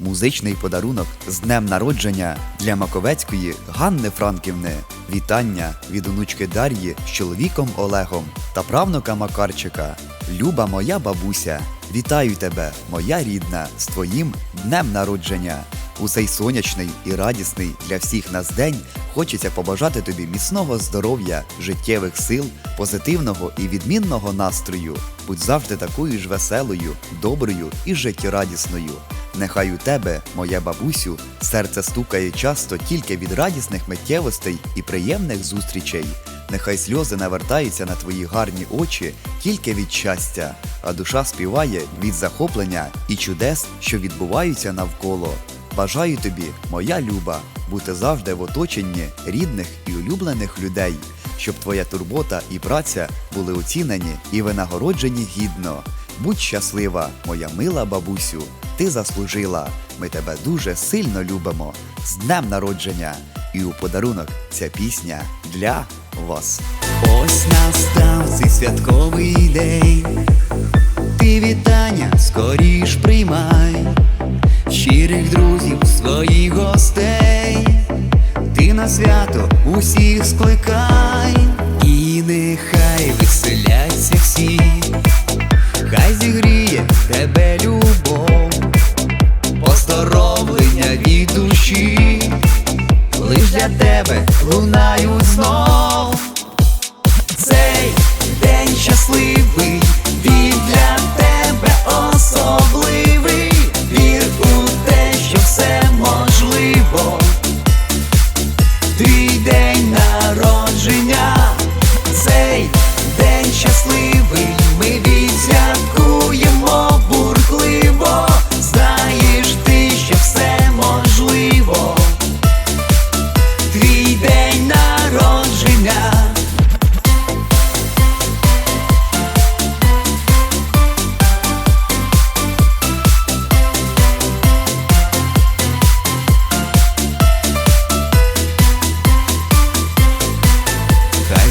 Музичний подарунок з днем народження для Маковецької Ганни Франківни. Вітання від онучки Дар'ї з чоловіком Олегом та правнука Макарчика. Люба моя бабуся, вітаю тебе, моя рідна, з твоїм днем народження. У цей сонячний і радісний для всіх нас день хочеться побажати тобі міцного здоров'я, життєвих сил, позитивного і відмінного настрою. Будь завжди такою ж веселою, доброю і життєрадісною. Нехай у тебе, моя бабусю, серце стукає часто тільки від радісних миттєвостей і приємних зустрічей. Нехай сльози навертаються на твої гарні очі тільки від щастя, а душа співає від захоплення і чудес, що відбуваються навколо. Бажаю тобі, моя люба, бути завжди в оточенні рідних і улюблених людей, щоб твоя турбота і праця були оцінені і винагороджені гідно. Будь щаслива, моя мила бабусю, ти заслужила. Ми тебе дуже сильно любимо. З днем народження! І у подарунок ця пісня для вас. Ось настав цей святковий день. Ти вітання скоріш приймай, щирих друзів, своїх гостей, ти на свято усіх скликай, і нехай веселяться всі, хай зігріє тебе любов, поздоровлення від душі, лиш для тебе лунають знов. Цей день щасливий, він для тебе особливий. Вір у те, що все можливо. Твій день народження,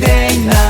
day, night.